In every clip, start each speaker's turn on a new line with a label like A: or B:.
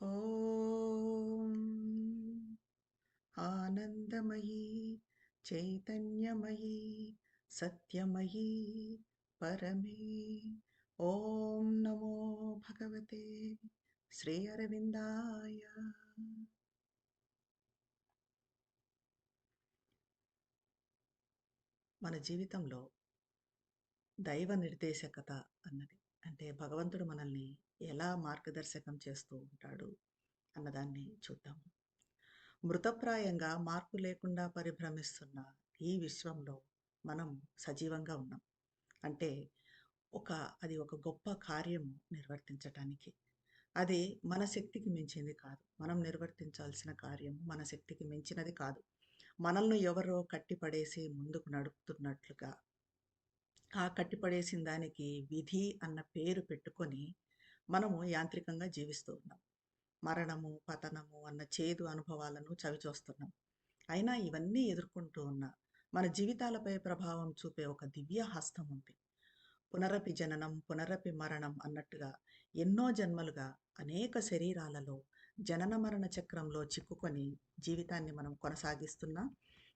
A: ఓం ఆనందమయీ చైతన్యమయీ సత్యమయీ పరమే. ఓం నమో భగవతే శ్రీ అరవిందాయ మన జీవితంలో దైవ నిర్దేశకత అన్నది. అంటే భగవంతుడు మనల్ని ఎలా మార్గదర్శకం చేస్తూ ఉంటాడు అన్నదాన్ని చూద్దాము మృతప్రాయంగా మార్పు లేకుండా పరిభ్రమిస్తున్న ఈ విశ్వంలో మనం సజీవంగా ఉన్నాం. అంటే ఒక అది ఒక గొప్ప కార్యం నిర్వర్తించటానికి. అది మన శక్తికి మించింది కాదు. మనం నిర్వర్తించాల్సిన కార్యం మన శక్తికి మించినది కాదు. మనల్ని ఎవరో కట్టిపడేసి ముందుకు నడుపుతున్నట్లుగా ఆ కట్టిపడేసిన దానికి విధి అన్న పేరు పెట్టుకొని మనము యాంత్రికంగా జీవిస్తూ ఉన్నాం. మరణము పతనము అన్న చేదు అనుభవాలను చవిచూస్తున్నాం. అయినా ఇవన్నీ ఎదుర్కొంటూ ఉన్న మన జీవితాలపై ప్రభావం చూపే ఒక దివ్య హస్తం ఉంది. పునరపి జననం పునరపి మరణం అన్నట్టుగా ఎన్నో జన్మలుగా అనేక శరీరాలలో జనన మరణ చక్రంలో చిక్కుకొని జీవితాన్ని మనం కొనసాగిస్తున్నా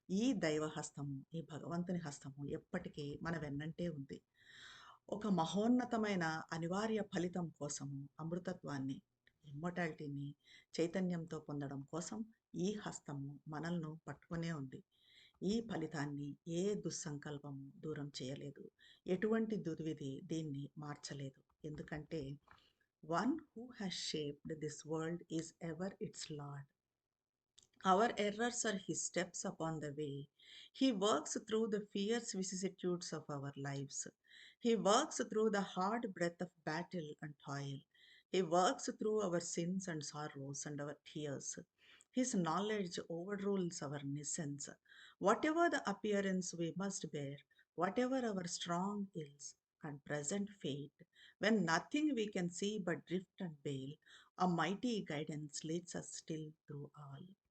A: ఈ దైవ హస్తము ఈ భగవంతుని హస్తము ఎప్పటికీ మన వెన్నంటే ఉంది. ఒక మహోన్నతమైన అనివార్య ఫలితం కోసము అమృతత్వాన్ని ఇమ్మోటాలిటీని చైతన్యంతో పొందడం కోసం ఈ హస్తము మనల్ని పట్టుకునే ఉంది. ఈ ఫలితాన్ని ఏ దుస్సంకల్పము దూరం చేయలేదు. ఎటువంటి దుర్విధి దీన్ని మార్చలేదు. ఎందుకంటే one who has shaped this world is ever its Lord. Our errors are His steps upon the way. He works through the fierce vicissitudes of our lives. He works through the hard breath of battle and toil. He works through our sins and sorrows and our tears. His knowledge overrules our innocence. Whatever the appearance we must bear, whatever our strong ills and present fate, when nothing we can see but drift and bail, a mighty guidance leads us still through all.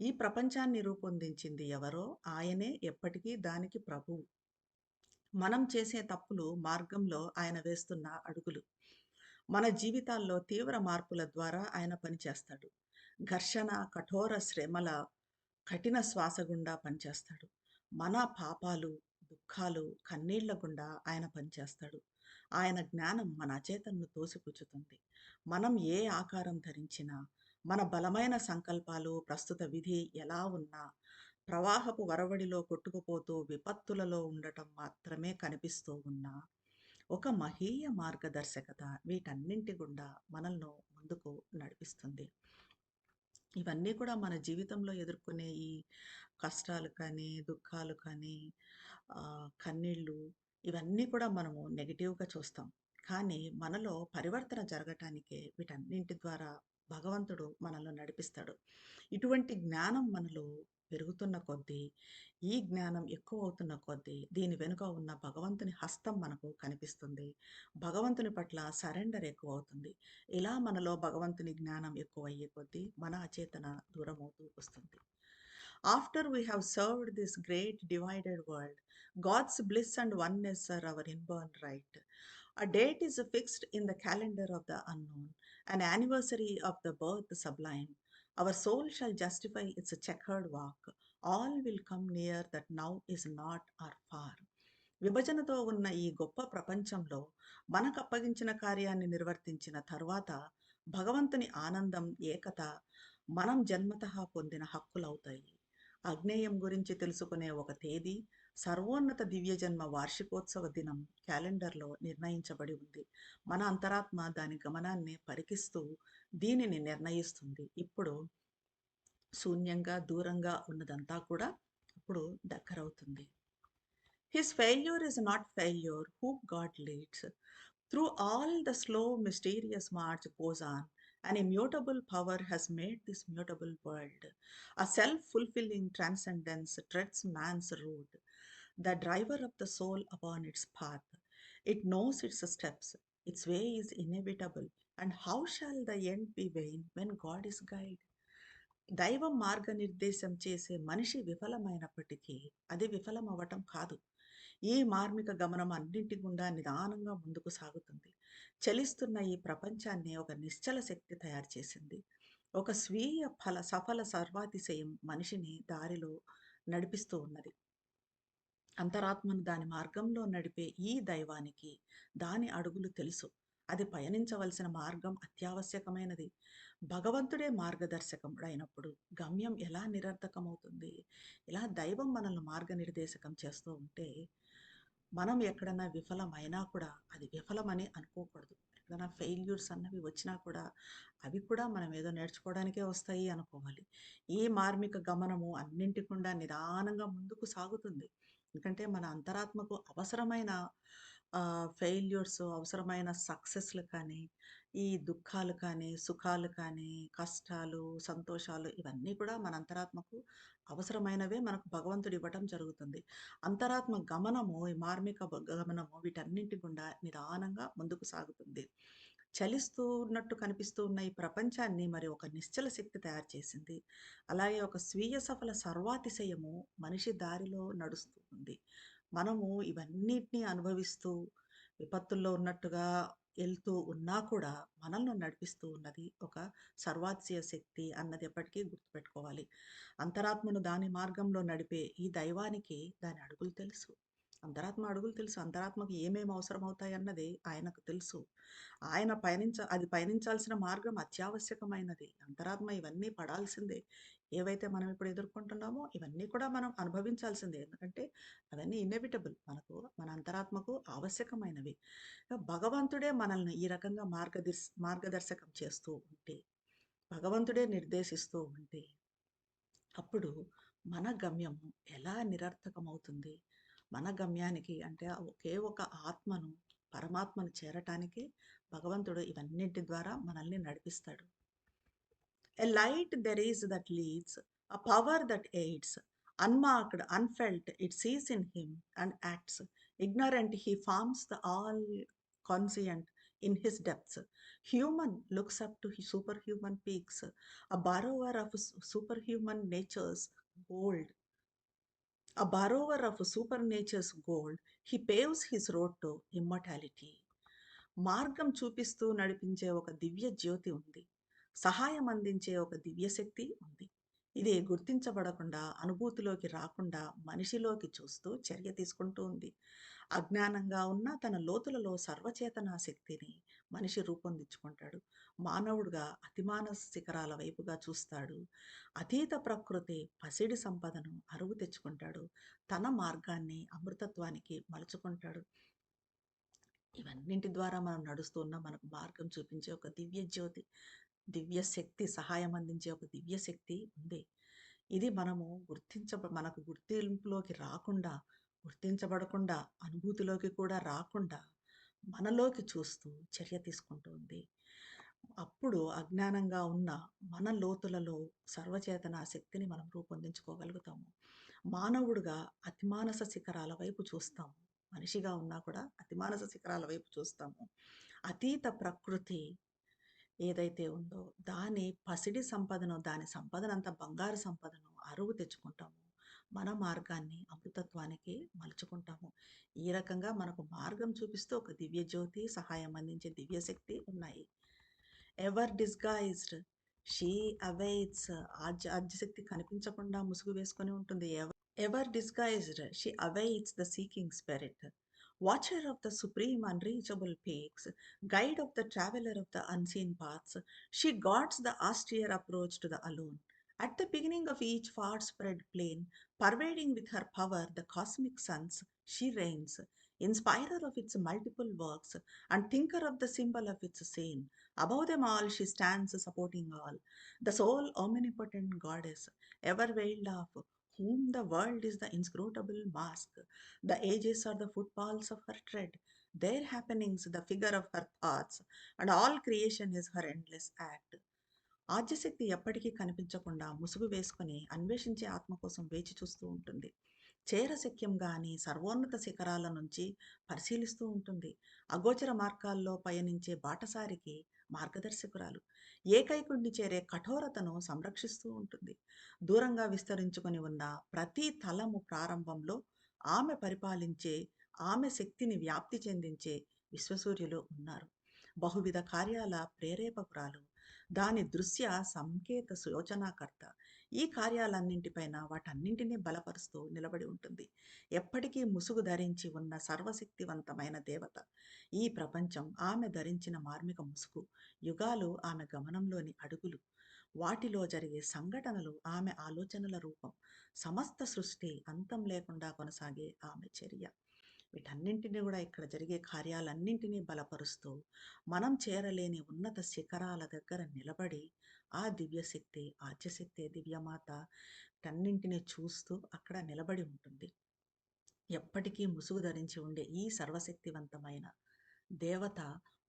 A: ఈ ప్రపంచాన్ని రూపొందించింది ఎవరో ఆయనే ఎప్పటికీ దానికి ప్రభువు. మనం చేసే తప్పులు మార్గంలో ఆయన వేస్తున్న అడుగులు. మన జీవితాల్లో తీవ్ర మార్పుల ద్వారా ఆయన పనిచేస్తాడు ఘర్షణ కఠోర శ్రమల కఠిన శ్వాస గుండా పనిచేస్తాడు మన పాపాలు దుఃఖాలు కన్నీళ్ళ గుండా ఆయన పనిచేస్తాడు ఆయన జ్ఞానం మన అచేతన్ను తోసిపుచ్చుతుంది. మనం ఏ ఆకారం ధరించినా మన బలమైన సంకల్పాలు ప్రస్తుత విధి ఎలా ఉన్నా ప్రవాహపు వరవడిలో కొట్టుకుపోతూ విపత్తులలో ఉండటం మాత్రమే కనిపిస్తూ ఉన్నా ఒక మహీయ మార్గదర్శకత వీటన్నింటి గుండా మనల్ని ముందుకు నడిపిస్తుంది. ఇవన్నీ కూడా మన జీవితంలో ఎదుర్కొనే ఈ కష్టాలు కానీ దుఃఖాలు కానీ కన్నీళ్ళు ఇవన్నీ కూడా మనము నెగిటివ్గా చూస్తాం. కానీ మనలో పరివర్తన జరగటానికే వీటన్నింటి ద్వారా భగవంతుడు మనల్ని నడిపిస్తాడు. ఇటువంటి జ్ఞానం మనలో పెరుగుతున్న కొద్దీ ఈ జ్ఞానం ఎక్కువ అవుతున్న కొద్దీ దీని వెనుక ఉన్న భగవంతుని హస్తం మనకు కనిపిస్తుంది. భగవంతుని పట్ల సరెండర్ ఎక్కువ అవుతుంది ఇలా మనలో భగవంతుని జ్ఞానం ఎక్కువ అయ్యే కొద్దీ మన అచేతన దూరం అవుతూ వస్తుంది. After we have served this great divided world God's bliss and oneness are our inborn right. A date is fixed in the calendar of the unknown, an anniversary of the birth sublime. Our soul shall justify its checkered walk. All will come near that now is not or far. విభజనతో ఉన్న ఈ గొప్ప ప్రపంచంలో మనకు అప్పగించిన కార్యాన్ని నిర్వర్తించిన తరువాత భగవంతుని ఆనందం ఏకత మనం జన్మత పొందిన హక్కులవుతాయి అగ్నేయం గురించి తెలుసుకునే ఒక తేదీ సర్వోన్నత దివ్య జన్మ వార్షికోత్సవ దినం క్యాలెండర్లో నిర్ణయించబడి ఉంది. మన అంతరాత్మ దాని గమనాన్ని పరికిస్తూ దీనిని నిర్ణయిస్తుంది. ఇప్పుడు శూన్యంగా దూరంగా ఉన్నదంతా కూడా ఇప్పుడు దగ్గరవుతుంది. His failure is not failure who God leads through all the slow mysterious march goes on An immutable power has made this mutable world. A self fulfilling transcendence treads man's road, the driver of the soul upon its path. It knows its steps, its way is inevitable, and how shall the end be vain when God is guide? దైవం మార్గనిర్దేశం చేసే మనిషి విఫలమైనప్పటికీ అది విఫలం అవ్వటం కాదు ఈ మార్మిక గమనం అన్నింటి గుండా నిదానంగా ముందుకు సాగుతుంది చలిస్తున్న ఈ ప్రపంచాన్ని ఒక నిశ్చల శక్తి తయారు చేసింది. ఒక స్వీయ ఫల సఫల సర్వాతిశయం మనిషిని దారిలో నడిపిస్తూ ఉన్నది. అంతరాత్మను దాని మార్గంలో నడిపే ఈ దైవానికి దాని అడుగులు తెలుసు. అది పయనించవలసిన మార్గం అత్యావశ్యకమైనది. భగవంతుడే మార్గదర్శకముడైనప్పుడు గమ్యం ఎలా నిరర్థకమవుతుంది? ఇలా దైవం మనల్ని మార్గనిర్దేశకం చేస్తూ ఉంటే, మనం ఎక్కడన్నా విఫలమైనా కూడా అది విఫలమని అనుకోకూడదు. ఎక్కడైనా ఫెయిల్యూర్స్ అన్నవి వచ్చినా కూడా అవి కూడా మనం ఏదో నేర్చుకోవడానికే వస్తాయి అనుకోవాలి. ఈ మార్మిక గమనము అన్నింటికుండా నిదానంగా ముందుకు సాగుతుంది. ఎందుకంటే మన అంతరాత్మకు అవసరమైన ఫెయిల్యూర్స్ అవసరమైన సక్సెస్‌లు కానీ, ఈ దుఃఖాలు కానీ, సుఖాలు కానీ, కష్టాలు, సంతోషాలు ఇవన్నీ కూడా మన అంతరాత్మకు అవసరమైనవే మనకు భగవంతుడు ఇవ్వటం జరుగుతుంది. అంతరాత్మ గమనము, ఈ మార్మిక గమనము వీటన్నింటి గుండా నిదానంగా ముందుకు సాగుతుంది. చలిస్తూ ఉన్నట్టు కనిపిస్తూ ఉన్న ఈ ప్రపంచాన్ని మరి ఒక నిశ్చల శక్తి తయారు చేసింది. అలాగే ఒక స్వీయ సఫల సర్వాతిశయము మనిషి దారిలో నడుస్తూ ఉంది. మనము ఇవన్నిటిని అనుభవిస్తూ విపత్తుల్లో ఉన్నట్టుగా వెళ్తూ ఉన్నా కూడా మనల్ని నడిపిస్తూ ఉన్నది ఒక సర్వాత్సీయ శక్తి అన్నది ఎప్పటికీ గుర్తుపెట్టుకోవాలి. అంతరాత్మను దాని మార్గంలో నడిపే ఈ దైవానికి దాని అడుగులు తెలుసు. అంతరాత్మ అడుగులు తెలుసు. అంతరాత్మకు ఏమేమి అవసరమవుతాయన్నది ఆయనకు తెలుసు. ఆయన పయనించ అది పయనించాల్సిన మార్గం అత్యావశ్యకమైనది. అంతరాత్మ ఇవన్నీ పడాల్సిందే. ఏవైతే మనం ఇప్పుడు ఎదుర్కొంటున్నామో ఇవన్నీ కూడా మనం అనుభవించాల్సిందే. ఎందుకంటే అవన్నీ ఇన్నెవిటబుల్. మనకు మన అంతరాత్మకు ఆవశ్యకమైనవి. భగవంతుడే మనల్ని ఈ రకంగా మార్గదర్శ మార్గదర్శకం చేస్తూ ఉంటే, భగవంతుడే నిర్దేశిస్తూ ఉంటే, అప్పుడు మన గమ్యం ఎలా నిరర్థకమవుతుంది? మన గమ్యానికి అంటే ఒకే ఒక ఆత్మను పరమాత్మను చేరటానికి భగవంతుడు ఇవన్నింటి ద్వారా మనల్ని నడిపిస్తాడు. A light there is that leads a power that aids unmarked unfelt it sees in him and acts ignorant he forms the all conscient in his depths human looks up to superhuman peaks a borrower of superhuman nature's gold A borrower of supernature's gold, he paves his road to immortality. మార్గం చూపిస్తూ నడిపించే ఒక దివ్య జ్యోతి ఉంది. సహాయం అందించే ఒక దివ్యశక్తి ఉంది. ఇది గుర్తించబడకుండా, అనుభూతిలోకి రాకుండా మనిషిలోకి చూస్తూ చర్య తీసుకుంటూ ఉంది. అజ్ఞానంగా ఉన్న తన లోతులలో సర్వచేతనా శక్తిని మనిషి రూపొందించుకుంటాడు. మానవుడుగా అతిమాన శిఖరాల వైపుగా చూస్తాడు. అతీత ప్రకృతి పసిడి సంపదను అరువు తెచ్చుకుంటాడు. తన మార్గాన్ని అమృతత్వానికి మలుచుకుంటాడు. ఇవన్నింటి ద్వారా మనం నడుస్తున్న మనకు మార్గం చూపించే ఒక దివ్య జ్యోతి, దివ్యశక్తి సహాయం అందించే ఒక దివ్య శక్తి ఉంది. ఇది మనము గుర్తించ మనకు గుర్తింపులోకి రాకుండా, గుర్తించబడకుండా, అనుభూతిలోకి కూడా రాకుండా, మనలోకి చూస్తూ చర్య తీసుకుంటుంది అప్పుడు అజ్ఞానంగా ఉన్న మన లోతులలో సర్వచేతన శక్తిని మనం రూపొందించుకోగలుగుతాము. మానవుడుగా అతిమానస శిఖరాల వైపు చూస్తాము. మనిషిగా ఉన్నా కూడా అతిమానస శిఖరాల వైపు చూస్తాము. అతీత ప్రకృతి ఏదైతే ఉందో దాని పసిడి సంపదను, దాని సంపదనంత బంగారు సంపదను అరువు తెచ్చుకుంటాము. మన మార్గాన్ని అమృతత్వానికి మలుచుకుంటాము. ఈ రకంగా మనకు మార్గం చూపిస్తూ ఒక దివ్య జ్యోతి, సహాయం అందించే దివ్య శక్తి ఉన్నాయి. ఎవర్ డిస్‌గైజ్డ్ షీ అవైట్స్ ఆద్య ఆద్యశక్తి కనిపించకుండా ముసుగు వేసుకొని ఉంటుంది. Ever ever disguised she awaits the seeking spirit. watcher of the supreme unreachable peaks, guide of the traveler of the unseen paths, she guards the austere approach to the alone. At the beginning of each far spread plain, pervading with her power the cosmic suns, she reigns, inspirer of its multiple works, and thinker of the symbol of its same. Above them all, she stands supporting all, the sole omnipotent goddess, ever veiled off, whom the world is the inscrutable mask. The ages are the footfalls of her tread, their happenings the figure of her thoughts, and all creation is her endless act. ఆద్యశక్తి ఎప్పటికీ కనిపించకుండా ముసుగు వేసుకుని అన్వేషించే ఆత్మ కోసం వేచి చూస్తూ ఉంటుంది. చేరశక్యం గాని సర్వోన్నత శిఖరాల నుంచి పరిశీలిస్తూ ఉంటుంది. అగోచర మార్గాల్లో పయనించే బాటసారికి మార్గదర్శకురాలు. ఏకైకుడిని చేరే కఠోరతను సంరక్షిస్తూ ఉంటుంది. దూరంగా విస్తరించుకొని ఉన్న ప్రతి తలము ప్రారంభంలో ఆమె పరిపాలించే, ఆమె శక్తిని వ్యాప్తి చెందించే విశ్వసూర్యులు ఉన్నారు. బహువిధ కార్యాల ప్రేరేపకురాలు దాని దృశ్య సంకేత సూచనాకర్త ఈ కార్యాలన్నింటిపైన వాటన్నింటినీ బలపరుస్తూ నిలబడి ఉంటుంది. ఎప్పటికీ ముసుగు ధరించి ఉన్న సర్వశక్తివంతమైన దేవత. ఈ ప్రపంచం ఆమె ధరించిన మార్మిక ముసుగు యుగాలు ఆమె గమనంలోని అడుగులు. వాటిలో జరిగే సంఘటనలు ఆమె ఆలోచనల రూపం. సమస్త సృష్టి అంతం లేకుండా కొనసాగే ఆమె చర్య. వీటన్నింటినీ కూడా ఇక్కడ జరిగే కార్యాలన్నింటినీ బలపరుస్తూ మనం చేరలేని ఉన్నత శిఖరాల దగ్గర నిలబడి ఆ దివ్యశక్తి ఆద్యశక్తి దివ్యమాత వీటన్నింటినీ చూస్తూ అక్కడ నిలబడి ఉంటుంది. ఎప్పటికీ ముసుగు ధరించి ఉండే ఈ సర్వశక్తివంతమైన దేవత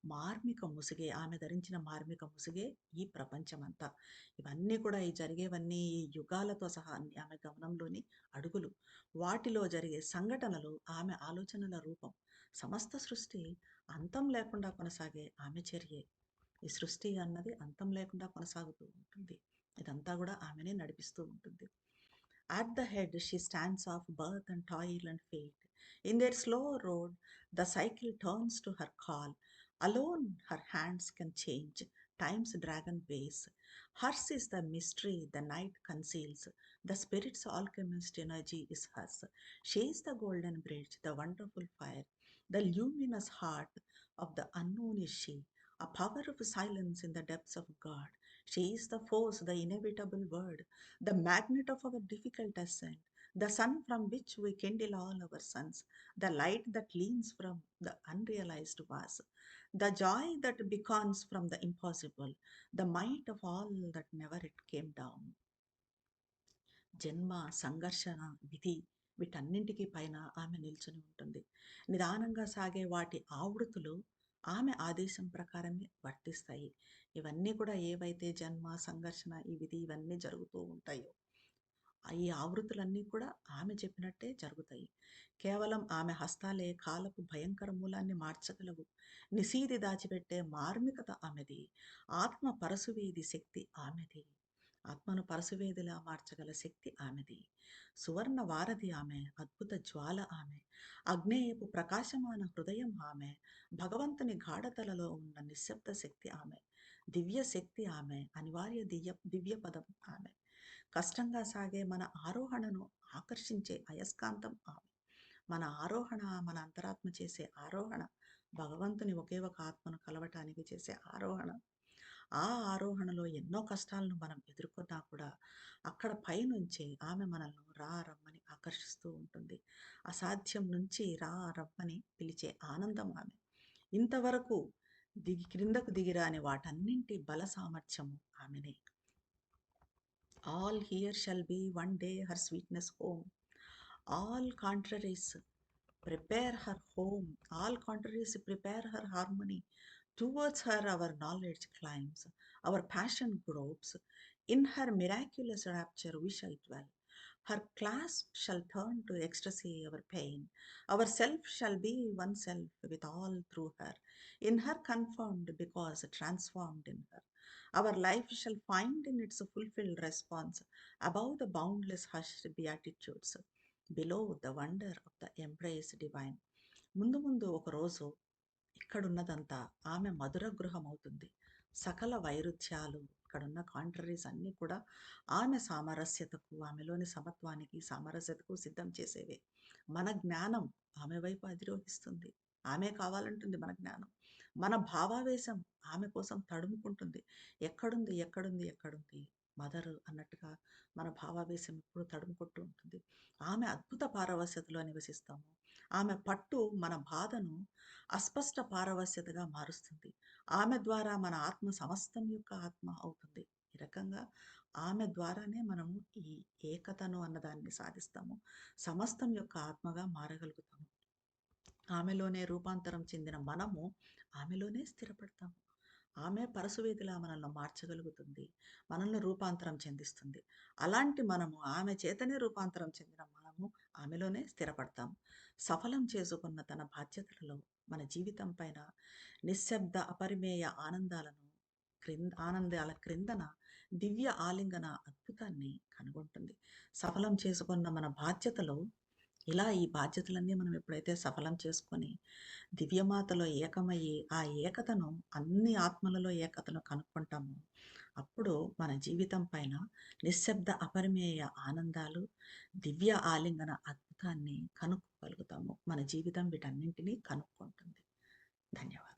A: మార్మిక ముసుగే ఆమె ధరించిన మార్మిక ముసుగే ఈ ప్రపంచమంతా. ఇవన్నీ కూడా ఈ జరిగేవన్నీ ఈ యుగాలతో సహా ఆమె గమనంలోని అడుగులు. వాటిలో జరిగే సంఘటనలు ఆమె ఆలోచనల రూపం సమస్త సృష్టి అంతం లేకుండా కొనసాగే ఆమె చర్యే. ఈ సృష్టి అన్నది అంతం లేకుండా కొనసాగుతూ ఉంటుంది. ఇదంతా కూడా ఆమెనే నడిపిస్తూ ఉంటుంది. At the head, she stands of birth and toil and fate. In their slow road, the cycle turns to her call. Alone, her hands can change time's dragon ways. Hers is the mystery the night conceals. The spirit's alchemist energy is hers. She is the golden bridge, the wonderful fire. The luminous heart of the unknown is she. A power of silence in the depths of God. She is the force, the inevitable word the magnet of our difficult ascent, the sun from which we kindle all our suns, the light that leans from the unrealized vast, the joy that beckons from the impossible, the might of all that never it came down. జన్మ సంఘర్షణ విధి వీటన్నింటికి పైన ఆమె నిల్చుని ఉంటుంది నిదానంగా సాగే వాటి ఆవృత్తులు ఆమె ఆదేశం ప్రకారమే వర్తిస్తాయి ఇవన్నీ కూడా ఏవైతే జన్మ సంఘర్షణ ఈ విధి ఇవన్నీ జరుగుతూ ఉంటాయో ఈ ఆవృత్తులన్నీ కూడా ఆమె చెప్పినట్టే జరుగుతాయి. కేవలం ఆమె హస్తాలే కాలపు భయంకర మూలాన్ని మార్చగలవు. నిశీది దాచిపెట్టే మార్మికత ఆమెది. ఆత్మ పరశువేది శక్తి ఆమెది. ఆత్మను పరశువేదిలా మార్చగల శక్తి ఆమెది. సువర్ణ వారధి ఆమె అద్భుత జ్వాల ఆమె. అగ్నేయపు ప్రకాశమాన హృదయం ఆమె. భగవంతుని గాఢతలలో ఉన్న నిశ్శబ్ద శక్తి ఆమె. దివ్య శక్తి ఆమె. అనివార్య దివ్య దివ్య పదం ఆమె. కష్టంగా సాగే మన ఆరోహణను ఆకర్షించే అయస్కాంతం ఆమె మన ఆరోహణ మన అంతరాత్మ చేసే ఆరోహణ భగవంతుని ఒకే ఒక ఆత్మను కలవటానికి చేసే ఆరోహణ. ఆ ఆరోహణలో ఎన్నో కష్టాలను మనం ఎదుర్కొన్నా కూడా అక్కడ పైనుంచి ఆమె మనల్ని రా రమ్మని ఆకర్షిస్తూ ఉంటుంది. అసాధ్యం నుంచి రా రమ్మని పిలిచే ఆనందం ఆమె. ఇంతవరకు దిగి క్రిందకు దిగిరాని వాటన్నింటి బల సామర్థ్యము ఆమెనే all here shall be one day her sweetness home. All contraries prepare her home, all contraries prepare her harmony. Towards her our knowledge climbs, our passion gropes. In her miraculous rapture we shall dwell. Her clasp shall turn to ecstasy our pain. Our self shall be one self with all through her. In her confirmed because transformed in her. Our life shall find in its fulfilled response above the boundless hushed beatitudes, below the wonder of the embrace divine. ముందు ముందు ఒక రోజు ఇక్కడున్నదంతా ఆమె మధుర గృహం అవుతుంది సకల వైరుధ్యాలు ఇక్కడున్న కాంట్రరీస్ అన్నీ కూడా ఆమె సామరస్యతకు ఆమెలోని సమత్వానికి సామరస్యతకు సిద్ధం చేసేవే మన జ్ఞానం ఆమె వైపు అధిరోహిస్తుంది ఆమె కావాలంటుంది మన జ్ఞానం. మన భావావేశం ఆమె కోసం తడుముకుంటుంది. ఎక్కడుంది ఎక్కడుంది ఎక్కడుంది? మదర్ అన్నట్టుగా మన భావావేశం ఎప్పుడు తడుముకుంటూ ఉంటుంది. ఆమె అద్భుత పారవశ్యతలో నివసిస్తాము. ఆమె పట్టు మన బాధను అస్పష్ట పారవశ్యతగా మారుస్తుంది. ఆమె ద్వారా మన ఆత్మ సమస్తం యొక్క ఆత్మ అవుతుంది. ఈ రకంగా ఆమె ద్వారానే మనము ఈ ఏకతను అన్నదాన్ని సాధిస్తాము. సమస్తం యొక్క ఆత్మగా మారగలుగుతాము. ఆమెలోనే రూపాంతరం చెందిన మనము ఆమెలోనే స్థిరపడతాము. ఆమె పరశువేదిలా మనల్ని మార్చగలుగుతుంది. మనల్ని రూపాంతరం చెందిస్తుంది. అలాంటి మనము ఆమె చేతనే రూపాంతరం చెందిన మనము ఆమెలోనే స్థిరపడతాము. సఫలం చేసుకున్న తన బాధ్యతలలో మన జీవితం పైన నిశ్శబ్ద అపరిమేయ ఆనందాలను క్రింద ఆనందాల క్రిందన దివ్య ఆలింగన అద్భుతాన్ని కనుగొంటుంది. సఫలం చేసుకున్న మన బాధ్యతలో ఇలా ఈ బాధ్యతలన్నీ మనం ఎప్పుడైతే సఫలం చేసుకొని దివ్యమాతలో ఏకమయ్యి ఆ ఏకతను అన్ని ఆత్మలలో ఏకతను కనుక్కుంటామో అప్పుడు మన జీవితం పైన నిశ్శబ్ద అపరిమేయ ఆనందాలు దివ్య ఆలింగన అద్భుతాన్ని కనుక్కోగలుగుతాము. మన జీవితం వీటన్నింటినీ కనుక్కుంటుంది. ధన్యవాదాలు.